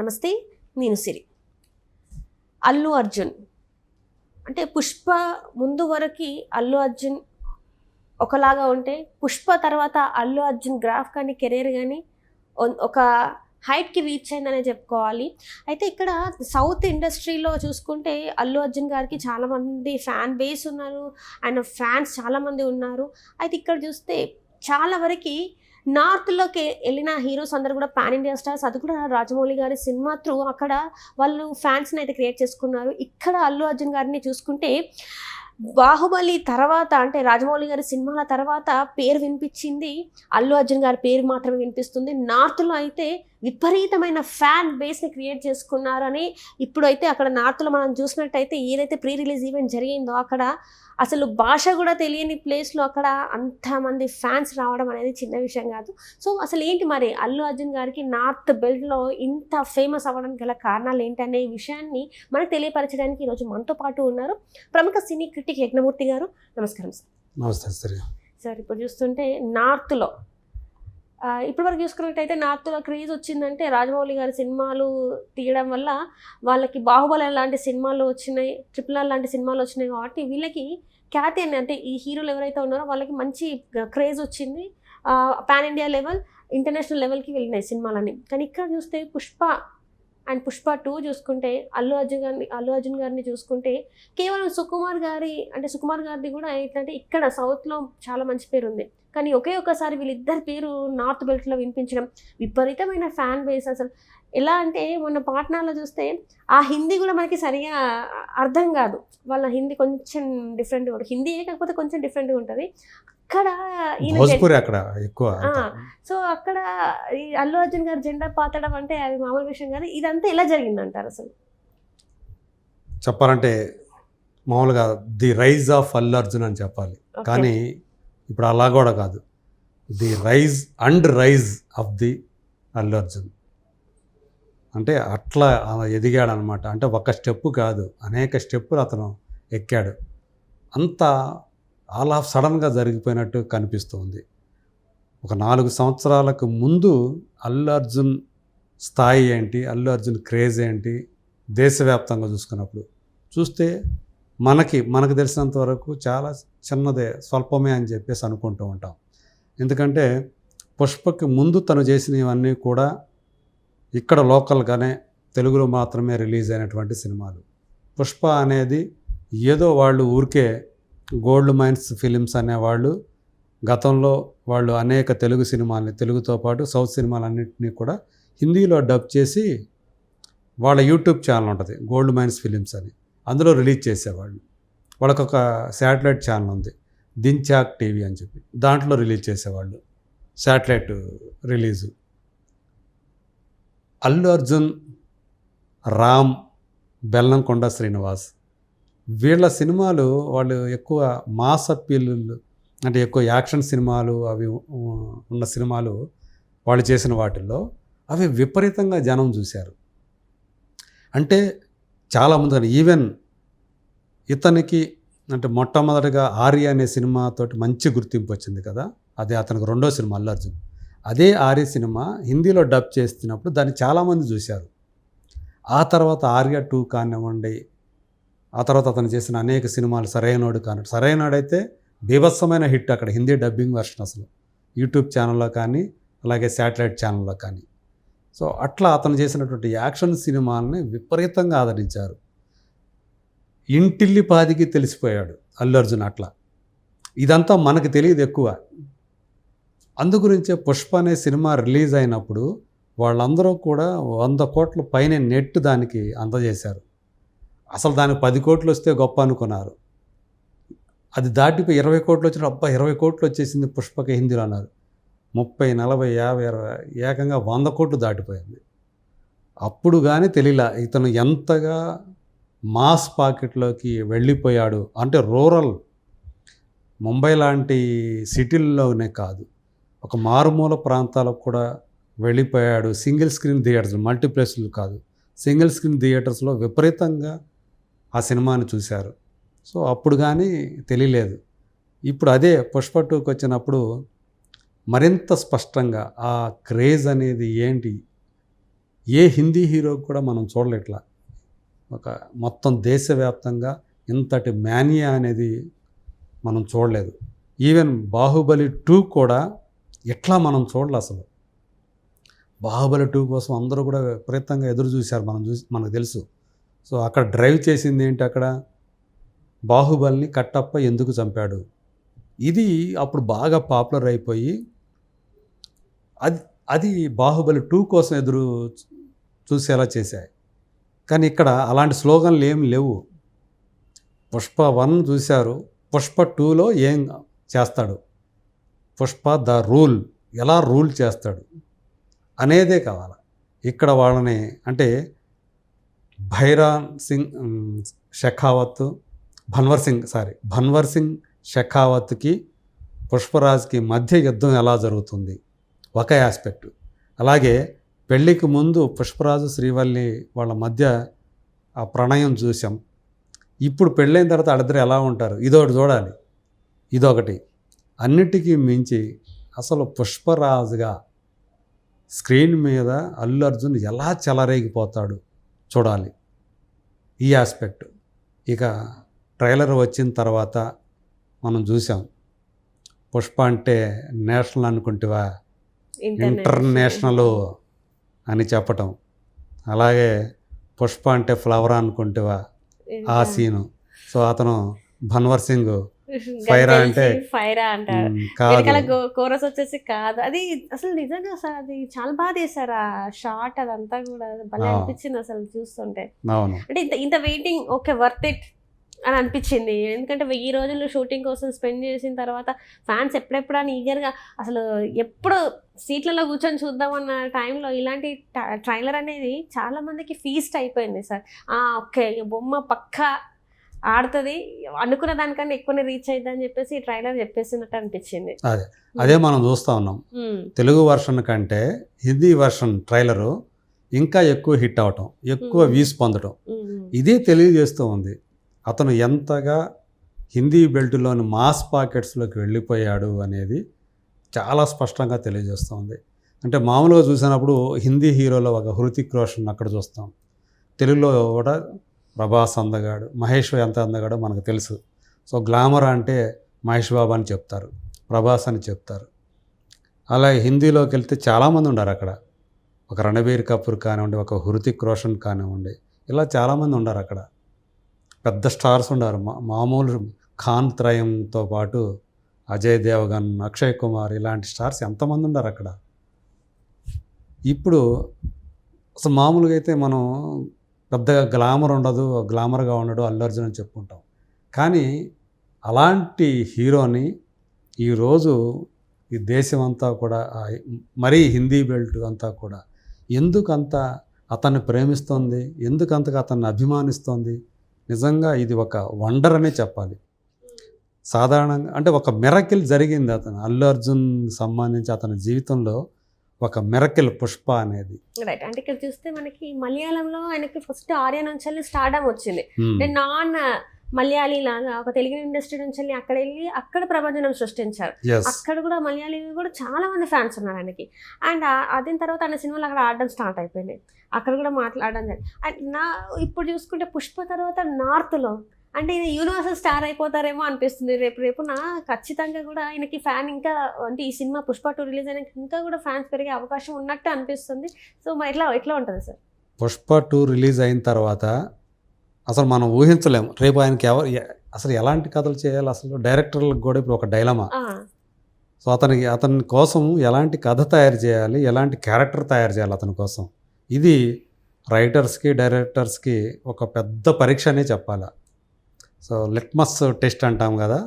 నమస్తే నేను సిరి. అల్లు అర్జున్. అంటే పుష్ప ముందు వరకు అల్లు అర్జున్ ఒకలాగా ఉంటే పుష్ప తర్వాత అల్లు అర్జున్ గ్రాఫ్ కానీ కెరీర్ కానీ ఒక హైట్కి రీచ్ అయిందనే చెప్పుకోవాలి. అయితే ఇక్కడ సౌత్ ఇండస్ట్రీలో చూసుకుంటే అల్లు అర్జున్ గారికి చాలామంది ఫ్యాన్ బేస్ ఉన్నారు. అండ్ ఫ్యాన్స్ చాలామంది ఉన్నారు. అయితే ఇక్కడ చూస్తే చాలా వరకు నార్త్లోకి వెళ్ళిన హీరోస్ అందరూ కూడా పాన్ ఇండియా స్టార్స్ అది కూడా రాజమౌళి గారి సినిమా త్రూ అక్కడ వాళ్ళు ఫ్యాన్స్ని అయితే క్రియేట్ చేసుకున్నారు. ఇక్కడ అల్లు అర్జున్ గారిని చూసుకుంటే బాహుబలి తర్వాత అంటే రాజమౌళి గారి సినిమాల తర్వాత పేరు వినిపించింది అల్లు అర్జున్ గారి పేరు మాత్రమే వినిపిస్తుంది. నార్త్లో అయితే విపరీతమైన ఫ్యాన్ బేస్ని క్రియేట్ చేసుకున్నారని ఇప్పుడైతే అక్కడ నార్త్లో మనం చూసినట్టయితే ఏదైతే ప్రీ రిలీజ్ ఈవెంట్ జరిగిందో అక్కడ అసలు భాష కూడా తెలియని ప్లేస్లో అక్కడ అంతమంది ఫ్యాన్స్ రావడం అనేది చిన్న విషయం కాదు. సో అసలు ఏంటి మరి అల్లు అర్జున్ గారికి నార్త్ బెల్ట్లో ఇంత ఫేమస్ అవ్వడానికి గల కారణాలు ఏంటనే విషయాన్ని మనకు తెలియపరచడానికి ఈరోజు మనతో పాటు ఉన్నారు ప్రముఖ సినీ క్రిటిక్ యజ్ఞమూర్తి గారు. నమస్కారం సార్. నమస్తే సరే సార్ ఇప్పుడు చూస్తుంటే నార్త్లో ఇప్పటి వరకు చూసుకున్నట్టయితే నార్త్లో క్రేజ్ వచ్చిందంటే రాజమౌళి గారి సినిమాలు తీయడం వల్ల వాళ్ళకి బాహుబలి లాంటి సినిమాలు వచ్చినాయి ట్రిపుల్ ఆర్ లాంటి సినిమాలు వచ్చినాయి కాబట్టి వీళ్ళకి ఖ్యాతి అని అంటే ఈ హీరోలు ఎవరైతే ఉన్నారో వాళ్ళకి మంచి క్రేజ్ వచ్చింది. పాన్ ఇండియా లెవెల్ ఇంటర్నేషనల్ లెవెల్కి వెళ్ళినాయి సినిమాలని కానీ ఇక్కడ చూస్తే పుష్ప అండ్ పుష్ప టూ చూసుకుంటే అల్లు అర్జున్ గారిని అల్లు అర్జున్ గారిని చూసుకుంటే కేవలం సుకుమార్ గారి అంటే సుకుమార్ గారిది కూడా ఏంటంటే ఇక్కడ సౌత్లో చాలా మంచి పేరు ఉంది. కానీ ఒకే ఒక్కసారి వీళ్ళిద్దరి పేరు నార్త్ బెల్ట్లో వినిపించడం విపరీతమైన ఫ్యాన్ బేస్ అసలు. ఎలా అంటే మొన్న పాట్నాలో చూస్తే ఆ హిందీ కూడా మనకి సరిగా అర్థం కాదు. వాళ్ళ హిందీ కొంచెం డిఫరెంట్గా ఉంటుంది. హిందీ కాకపోతే కొంచెం డిఫరెంట్గా ఉంటుంది. అక్కడ భోజ్పురి అక్కడ ఎక్కువ సో అక్కడ ఈ అల్లు అర్జున్ గారు జెండా పాతడం అంటే అది మామూలు విషయం కాదు. ఇదంతా ఎలా జరిగిందంటారు అసలు? చెప్పాలంటే మామూలుగా the rise of Allu Arjun అని చెప్పాలి. కానీ ఇప్పుడు అలా కూడా కాదు. The rise and rise of the Allu Arjun. అంటే అట్లా ఎదిగాడు అనమాట అంటే ఒక స్టెప్ కాదు. అనేక స్టెప్పులు అతను ఎక్కాడు. అంత ఆల్ ఆఫ్ సడన్గా జరిగిపోయినట్టు కనిపిస్తుంది. ఒక నాలుగు సంవత్సరాలకు ముందు అల్లు అర్జున్ స్థాయి ఏంటి అల్లు అర్జున్ క్రేజ్ ఏంటి దేశవ్యాప్తంగా చూసుకున్నప్పుడు చూస్తే మనకి మనకు తెలిసినంత వరకు చాలా చిన్నదే స్వల్పమే అని చెప్పేసి అనుకుంటూ ఉంటాం. ఎందుకంటే పుష్పకి ముందు తను చేసినవన్నీ కూడా ఇక్కడ లోకల్గానే తెలుగులో మాత్రమే రిలీజ్ అయినటువంటి సినిమాలు. పుష్ప అనేది ఏదో వాళ్ళు ఊరికే గోల్డ్ మైన్స్ ఫిలిమ్స్ అనేవాళ్ళు గతంలో వాళ్ళు అనేక తెలుగు సినిమాల్ని తెలుగుతో పాటు సౌత్ సినిమాలన్నింటినీ కూడా హిందీలో డబ్ చేసి వాళ్ళ యూట్యూబ్ ఛానల్ ఉంటుంది గోల్డ్ మైన్స్ ఫిలిమ్స్ అని. అందులో రిలీజ్ చేసేవాళ్ళు. వాళ్ళకి ఒక శాటిలైట్ ఛానల్ ఉంది దించాక్ టీవీ అని చెప్పి. దాంట్లో రిలీజ్ చేసేవాళ్ళు శాటిలైట్ రిలీజు. అల్లు అర్జున్ రామ్ బెల్లంకొండ శ్రీనివాస్ వీళ్ళ సినిమాలు వాళ్ళు ఎక్కువ మాస్ అప్పీల్ అంటే ఎక్కువ యాక్షన్ సినిమాలు అవి ఉన్న సినిమాలు వాళ్ళు చేసిన వాటిల్లో అవి విపరీతంగా జనం చూశారు. అంటే చాలామంది ఈవెన్ ఇతనికి అంటే మొట్టమొదటిగా ఆర్య అనే సినిమాతోటి మంచి గుర్తింపు వచ్చింది కదా. అదే అతనికి రెండో సినిమా అల్లర్జున్ అదే ఆర్య సినిమా హిందీలో డబ్ చేస్తున్నప్పుడు దాన్ని చాలామంది చూశారు. ఆ తర్వాత ఆర్య టూ కానివ్వండి ఆ తర్వాత అతను చేసిన అనేక సినిమాలు సరైనోడు కాని సరైనోడైతే బీభత్సమైన హిట్ అక్కడ హిందీ డబ్బింగ్ వర్షన్ అసలు. యూట్యూబ్ ఛానల్లో కానీ అలాగే శాటిలైట్ ఛానల్లో కానీ. సో అట్లా అతను చేసినటువంటి యాక్షన్ సినిమాలని విపరీతంగా ఆదరించారు. ఇంటిల్లి పాదికి తెలిసిపోయాడు అల్లు అర్జున్ అట్లా. ఇదంతా మనకు తెలియదు ఎక్కువ. అందుగురించే పుష్ప అనే సినిమా రిలీజ్ అయినప్పుడు వాళ్ళందరూ కూడా వంద కోట్ల పైన నెట్ దానికి అందజేశారు. అసలు దానికి పది కోట్లు వస్తే గొప్ప అనుకున్నారు. అది దాటిపోయి ఇరవై కోట్లు వచ్చిన అబ్బా ఇరవై కోట్లు వచ్చేసింది పుష్పక హిందీలో అన్నారు. ముప్పై నలభై యాభై ఇరవై ఏకంగా వంద కోట్లు దాటిపోయింది. అప్పుడు కానీ తెలియలా ఇతను ఎంతగా మాస్ పాకెట్లోకి వెళ్ళిపోయాడు అంటే రూరల్ ముంబై లాంటి సిటీల్లోనే కాదు. ఒక మారుమూల ప్రాంతాలకు కూడా వెళ్ళిపోయాడు. సింగిల్ స్క్రీన్ థియేటర్స్ మల్టీప్లెక్స్లు కాదు. సింగిల్ స్క్రీన్ థియేటర్స్లో విపరీతంగా ఆ సినిమాని చూశారు. సో అప్పుడు కానీ తెలియలేదు. ఇప్పుడు అదే పుష్ప టూకి వచ్చినప్పుడు మరింత స్పష్టంగా ఆ క్రేజ్ అనేది ఏంటి? ఏ హిందీ హీరో కూడా మనం చూడలేట్లా? ఒక మొత్తం దేశవ్యాప్తంగా ఇంతటి మ్యానియా అనేది మనం చూడలేదు. ఈవెన్ బాహుబలి టూ కూడా ఎట్లా మనం చూడలే అసలు. బాహుబలి టూ కోసం అందరూ కూడా విపరీతంగా ఎదురు చూశారు మనం చూసి మనకు తెలుసు. సో అక్కడ డ్రైవ్ చేసింది ఏంటి అక్కడ? బాహుబలిని కట్టప్ప ఎందుకు చంపాడు? ఇది అప్పుడు బాగా పాపులర్ అయిపోయి అది అది బాహుబలి టూ కోసం ఎదురు చూసేలా చేశాయి. కానీ ఇక్కడ అలాంటి స్లోగన్లు ఏం లేవు. పుష్ప వన్ చూశారు. పుష్ప టూలో ఏం చేస్తాడు? Pushpa the rule. ఎలా రూల్ చేస్తాడు? అనేదే కావాలి? ఇక్కడ వాళ్ళని అంటే భైరాన్ సింగ్ షెఖావత్ భన్వర్ సింగ్ సారీ భన్వర్ సింగ్ షెఖావత్కి పుష్పరాజ్కి మధ్య యుద్ధం ఎలా జరుగుతుంది? ఒక ఆస్పెక్ట్ అలాగే పెళ్ళికి ముందు పుష్పరాజు శ్రీవల్లి వాళ్ళ మధ్య ఆ ప్రణయం చూసాం ఇప్పుడు పెళ్ళైన తర్వాత వాళ్ళిద్దరు ఎలా ఉంటారు? ఇదొకటి చూడాలి. ఇదొకటి. అన్నిటికీ మించి అసలు పుష్పరాజుగా స్క్రీన్ మీద అల్లు అర్జున్ ఎలా చెలరేగిపోతాడు? చూడాలి. ఈ ఆస్పెక్ట్. ఇక ట్రైలర్ వచ్చిన తర్వాత మనం చూసాం. పుష్ప అంటే నేషనల్ అనుకుంటివా? ఇంటర్నేషనల్ అని చెప్పటం. అలాగే పుష్ప అంటే ఫ్లవర్ అనుకుంటివా? ఆ సీను. సో అతను భన్వర్ సింగ్ ఫైరా అంటే- ఫైరా అంటారు. వెనకాల కోరస్ వచ్చేసి కాదు. అది అసలు నిజంగా అసలు అది చాలా బాగా చేశారు ఆ షార్ట్ అదంతా కూడా. భలే. అనిపించింది అసలు చూస్తుంటే. అంటే ఇంత ఇంత వెయిటింగ్ ఓకే వర్త్ ఇట్ అని అనిపించింది. ఎందుకంటే వెయ్యి రోజులు షూటింగ్ కోసం స్పెండ్ చేసిన తర్వాత ఫ్యాన్స్ ఎప్పుడెప్పుడు అని ఈగర్గా అసలు ఎప్పుడు సీట్లలో కూర్చొని చూద్దామన్న టైంలో ఇలాంటి ట్రైలర్ అనేది చాలా మందికి ఫీస్ట్ అయిపోయింది సార్. ఓకే ఈ బొమ్మ పక్కా ఆడుతుంది. అనుకున్న దానికన్నా ఎక్కువనే రీచ్ అయ్యిద్ది అని చెప్పేసి ఈ ట్రైలర్ చెప్పేసినట్టు అనిపించింది. అదే. అదే మనం చూస్తూ ఉన్నాం. ఉమ్, తెలుగు వర్షన్ కంటే హిందీ వర్షన్ ట్రైలరు ఇంకా ఎక్కువ హిట్ అవటం ఎక్కువ Hmm. వ్యూస్ పొందడం ఉమ్, ఇదే తెలియజేస్తూ ఉంది. అతను ఎంతగా హిందీ బెల్ట్లోని మాస్ పాకెట్స్లోకి వెళ్ళిపోయాడు అనేది చాలా స్పష్టంగా తెలియజేస్తుంది అంటే మామూలుగా చూసినప్పుడు హిందీ హీరోలో ఒక హృతిక్ రోషన్ అక్కడ చూస్తాం. తెలుగులో కూడా ప్రభాస్ అందగాడు మహేష్ ఎంత అందగాడో మనకు తెలుసు. సో గ్లామర్ అంటే మహేష్ బాబు అని చెప్తారు ప్రభాస్ అని చెప్తారు. అలాగే హిందీలోకి వెళ్తే చాలామంది ఉన్నారు అక్కడ. ఒక రణబీర్ కపూర్ కానివ్వండి ఒక హృతిక్ రోషన్ కానివ్వండి ఇలా చాలామంది ఉన్నారు అక్కడ. పెద్ద స్టార్స్ ఉన్నారు మా మామూలు ఖాన్ త్రయంతో పాటు అజయ్ దేవగన్ అక్షయ్ కుమార్ ఇలాంటి స్టార్స్ ఎంతమంది ఉన్నారు అక్కడ. ఇప్పుడు అసలు మామూలుగా అయితే మనం పెద్దగా గ్లామర్ ఉండదు గ్లామర్గా ఉండడు అల్లు అర్జున్ అని చెప్పుకుంటాం. కానీ అలాంటి హీరోని ఈరోజు ఈ దేశం అంతా కూడా మరీ హిందీ బెల్ట్ అంతా కూడా ఎందుకంత అతన్ని ప్రేమిస్తోంది ఎందుకంతగా అతన్ని అభిమానిస్తోంది? నిజంగా ఇది ఒక వండర్ అనే చెప్పాలి. సాధారణంగా అంటే ఒక మెరకిల్ జరిగింది అతను అల్లు అర్జున్ సంబంధించి అతని జీవితంలో ఒక మిరకిల్ పుష్ప అనేది. రైట్ అంటే ఇక్కడ చూస్తే మనకి మలయాళంలో ఆయనకి ఫస్ట్ ఆర్య నుంచి స్టార్డమ్ వచ్చింది. Hmm. అంటే నాన్ మలయాళీ లాగా ఒక తెలుగు ఇండస్ట్రీ నుంచి వెళ్ళి అక్కడ వెళ్ళి అక్కడ ప్రపంచం సృష్టించారు. అక్కడ కూడా మలయాళీ కూడా చాలా మంది ఫ్యాన్స్ ఉన్నారు ఆయనకి. అండ్ అదిన తర్వాత ఆయన సినిమాలు అక్కడ ఆడడం స్టార్ట్ అయిపోయింది. అక్కడ కూడా మాట్లాడడం జరిగింది. అండ్ నా ఇప్పుడు చూసుకుంటే పుష్ప తర్వాత నార్త్లో అంటే ఈయన యూనివర్సల్ స్టార్ అయిపోతారేమో అనిపిస్తుంది. రేపు రేపు నా ఖచ్చితంగా కూడా ఆయనకి ఫ్యాన్ ఇంకా అంటే ఈ సినిమా పుష్ప టూ రిలీజ్ అయినాక ఇంకా కూడా ఫ్యాన్స్ పెరిగే అవకాశం ఉన్నట్టు అనిపిస్తుంది. సో మరి ఎట్లా ఎట్లా ఉంటుంది సార్? పుష్ప టూ రిలీజ్ అయిన తర్వాత అసలు మనం ఊహించలేము. రేపు ఆయనకి ఎవరు అసలు ఎలాంటి కథలు చేయాలి? అసలు డైరెక్టర్లకు కూడా ఇప్పుడు ఒక డైలమా సో అతనికి అతని కోసం ఎలాంటి కథ తయారు చేయాలి? ఎలాంటి క్యారెక్టర్ తయారు చేయాలి అతని కోసం? ఇది రైటర్స్కి డైరెక్టర్స్కి ఒక పెద్ద పరీక్ష అనే చెప్పాలి? సో లిట్మస్ టెస్ట్ అంటాం కదా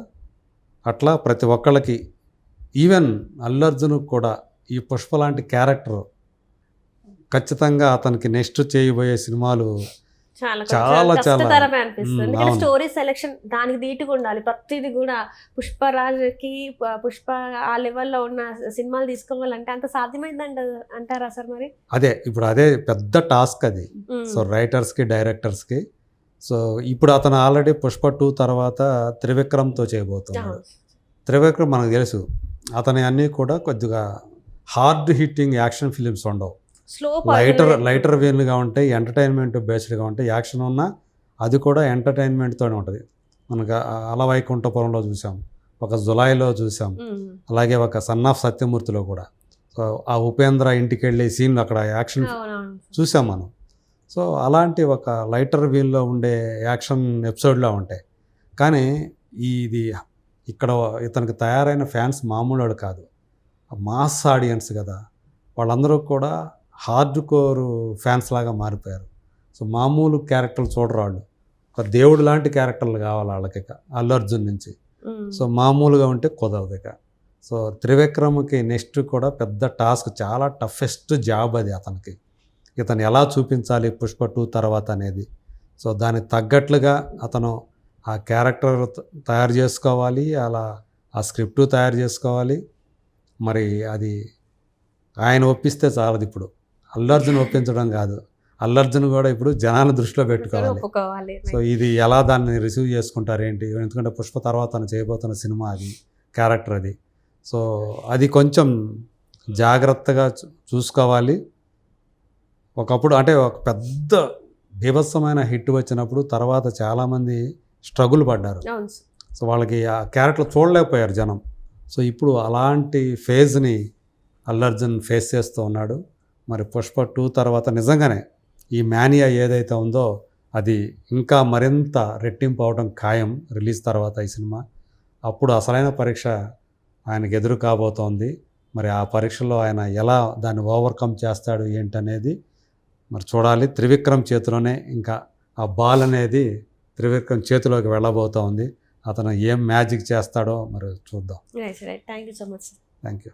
అట్లా ప్రతి ఒక్కళ్ళకి ఈవెన్ అల్లు అర్జున్ కూడా ఈ పుష్ప లాంటి క్యారెక్టర్ ఖచ్చితంగా అతనికి నెక్స్ట్ చేయబోయే సినిమాలు చాలా చాలా, అనిపిస్తుంది. స్టోరీ సెలెక్షన్ దానికి ధీటుగా ఉండాలి ప్రతిది కూడా పుష్పరాజుకి పుష్ప ఆ లెవెల్లో ఉన్న సినిమాలు తీసుకోవాలంటే అంత సాధ్యమైందంట అంటారా సార్ మరి అదే ఇప్పుడు అదే పెద్ద టాస్క్ అది. సో రైటర్స్కి డైరెక్టర్స్కి సో ఇప్పుడు అతను ఆల్రెడీ పుష్ప టూ తర్వాత త్రివిక్రమ్తో చేయబోతున్నాడు. త్రివిక్రమ్ మనకు తెలుసు. అతని అన్నీ కూడా కొద్దిగా హార్డ్ హిట్టింగ్ యాక్షన్ ఫిలిమ్స్ ఉండవు. లైటర్ లైటర్ వేన్లుగా ఉంటాయి ఎంటర్టైన్మెంట్ బేస్డ్గా ఉంటాయి యాక్షన్ ఉన్నా అది కూడా ఎంటర్టైన్మెంట్తోనే ఉంటుంది. మనకు ఆ- అల వైకుంఠపురంలో చూసాం ఒక జులైలో చూసాం అలాగే ఒక సన్ ఆఫ్ సత్యమూర్తిలో కూడా. సో ఆ ఉపేంద్ర ఇంటికి వెళ్ళే సీన్ అక్కడ యాక్షన్ చూసాం మనం. సో అలాంటి ఒక లైటర్ వీల్లో ఉండే యాక్షన్ ఎపిసోడ్లో ఉంటాయి. కానీ ఇది ఇక్కడ ఇతనికి తయారైన ఫ్యాన్స్ మామూలు కాదు. మాస్ ఆడియన్స్ కదా. వాళ్ళందరూ కూడా హార్డ్ కోర్ ఫ్యాన్స్ లాగా మారిపోయారు. సో మామూలు క్యారెక్టర్లు చూడరు వాళ్ళు. ఒక దేవుడు లాంటి క్యారెక్టర్లు కావాలి వాళ్ళకి ఇక అల్లు అర్జున్ నుంచి. సో మామూలుగా ఉంటే కుదరదు ఇక. సో త్రివిక్రమ్కి నెక్స్ట్ కూడా పెద్ద టాస్క్ చాలా టఫెస్ట్ జాబ్ అది అతనికి. ఇతను ఎలా చూపించాలి పుష్ప టూ తర్వాత అనేది. సో దానికి తగ్గట్లుగా అతను ఆ క్యారెక్టర్ తయారు చేసుకోవాలి అలా ఆ స్క్రిప్ట్ తయారు చేసుకోవాలి. మరి అది ఆయన ఒప్పిస్తే చాలదు ఇప్పుడు. అల్లర్జున్ ఒప్పించడం కాదు. అల్లర్జున్ కూడా ఇప్పుడు జనాల దృష్టిలో పెట్టుకోవాలి. సో ఇది ఎలా దాన్ని రిసీవ్ చేసుకుంటారు ఏంటి ఎందుకంటే పుష్ప తర్వాత తను చేయబోతున్న సినిమా అది క్యారెక్టర్ అది. సో అది కొంచెం జాగ్రత్తగా చూసుకోవాలి. ఒకప్పుడు అంటే ఒక పెద్ద బీభత్సమైన హిట్ వచ్చినప్పుడు తర్వాత చాలామంది స్ట్రగుల్ పడ్డారు. సో వాళ్ళకి ఆ క్యారెక్టర్ చూడలేకపోయారు జనం. సో ఇప్పుడు అలాంటి ఫేజ్ని అల్లర్జున్ ఫేస్ చేస్తూ ఉన్నాడు. మరి పుష్ప టూ తర్వాత నిజంగానే ఈ మేనియా ఏదైతే ఉందో అది ఇంకా మరింత రెట్టింపు అవడం ఖాయం రిలీజ్ తర్వాత ఈ సినిమా. అప్పుడు అసలైన పరీక్ష ఆయనకు ఎదురు కాబోతోంది. మరి ఆ పరీక్షలో ఆయన ఎలా దాన్ని ఓవర్కమ్ చేస్తాడు ఏంటనేది మరి చూడాలి. త్రివిక్రమ్ చేతిలోనే ఇంకా ఆ బాల్ అనేది త్రివిక్రమ్ చేతిలోకి వెళ్ళబోతోంది అతను ఏం మ్యాజిక్ చేస్తాడో మరి చూద్దాం. Thank you so much thank you